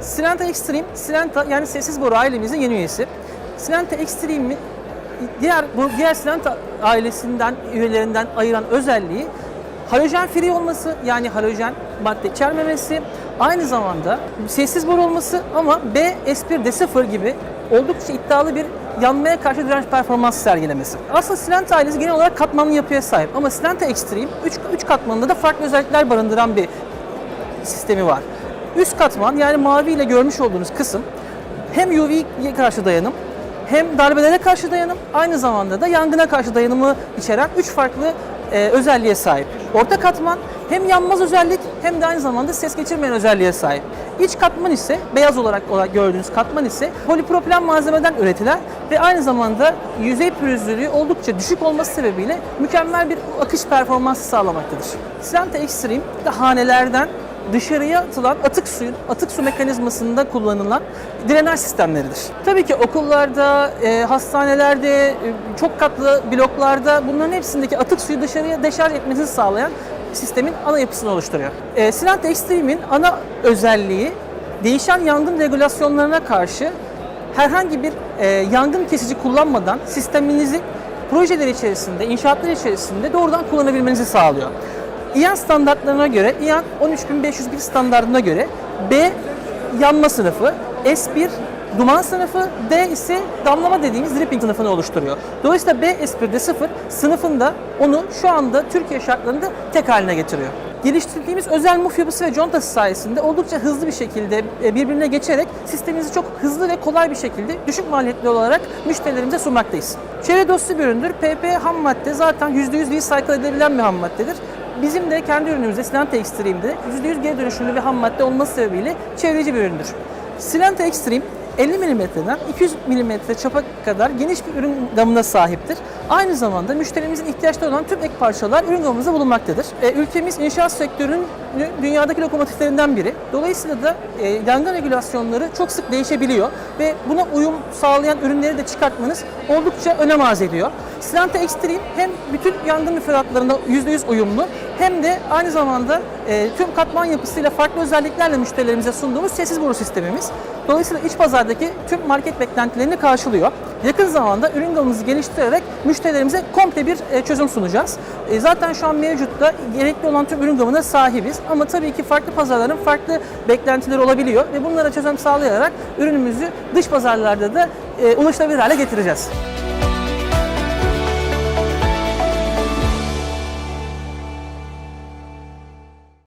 Silenta Extreme, Silenta yani sessiz boru ailemizin yeni üyesi. Silenta Extreme'i diğer bu diğer Silenta ailesinden üyelerinden ayıran özelliği halojen free olması yani halojen madde içermemesi, aynı zamanda sessiz boru olması ama B S1 D0 gibi oldukça iddialı bir yanmaya karşı direnç performansı sergilemesi. Aslında Silenta ailesi genel olarak katmanlı yapıya sahip ama Silenta Extreme 3 3 katmanında da farklı özellikler barındıran bir sistemi var. Üst katman yani mavi ile görmüş olduğunuz kısım hem UV'ye karşı dayanım hem darbelere karşı dayanım aynı zamanda da yangına karşı dayanımı içeren 3 farklı e, özelliğe sahip. Orta katman hem yanmaz özellik hem de aynı zamanda ses geçirmeyen özelliğe sahip. İç katman ise beyaz olarak gördüğünüz katman ise polipropilen malzemeden üretilen ve aynı zamanda yüzey pürüzlülüğü oldukça düşük olması sebebiyle mükemmel bir akış performansı sağlamaktadır. Silenta Extreme de hanelerden dışarıya atılan atık suyun atık su mekanizmasında kullanılan drenaj sistemleridir. Tabii ki okullarda, e, hastanelerde, e, çok katlı bloklarda bunların hepsindeki atık suyu dışarıya deşarj etmesini sağlayan sistemin ana yapısını oluşturuyor. E, Silent Extreme'in ana özelliği değişen yangın regülasyonlarına karşı herhangi bir e, yangın kesici kullanmadan sisteminizi projeler içerisinde, inşaatlar içerisinde doğrudan kullanabilmenizi sağlıyor. İAN standartlarına göre, İAN 13501 standartına göre B yanma sınıfı, S1 duman sınıfı, D ise damlama dediğimiz dripping sınıfını oluşturuyor. Dolayısıyla B S1'de 0 sınıfında onu şu anda Türkiye şartlarında tek haline getiriyor. Geliştirdiğimiz özel muf yapısı ve contası sayesinde oldukça hızlı bir şekilde e, birbirine geçerek sistemimizi çok hızlı ve kolay bir şekilde düşük maliyetli olarak müşterilerimize sunmaktayız. Çevre dostu bir üründür. PP ham madde zaten %100 recycle edilebilen bir ham maddedir. Bizim de kendi ürünümüzde Silenta Extreme'de %100 geri dönüşümlü bir ham madde olması sebebiyle çevreci bir üründür. Silenta Extreme 50 mm'den 200 mm çapa kadar geniş bir ürün gamına sahiptir. Aynı zamanda müşterimizin ihtiyaçları olan tüm ek parçalar ürün gamımızda bulunmaktadır. E, ülkemiz inşaat sektörünün dünyadaki lokomotiflerinden biri. Dolayısıyla da e, yangın regülasyonları çok sık değişebiliyor ve buna uyum sağlayan ürünleri de çıkartmanız oldukça önem arz ediyor. Silenta Extreme hem bütün yangın müfredatlarında %100 uyumlu hem de aynı zamanda e, tüm katman yapısıyla farklı özelliklerle müşterilerimize sunduğumuz sessiz boru sistemimiz. Dolayısıyla iç pazardaki tüm market beklentilerini karşılıyor. Yakın zamanda ürün gamımızı geliştirerek müşterilerimize komple bir e, çözüm sunacağız. E, zaten şu an mevcutta gerekli olan tüm ürün gamına sahibiz ama tabii ki farklı pazarların farklı beklentileri olabiliyor ve bunlara çözüm sağlayarak ürünümüzü dış pazarlarda da e, ulaşılabilir hale getireceğiz.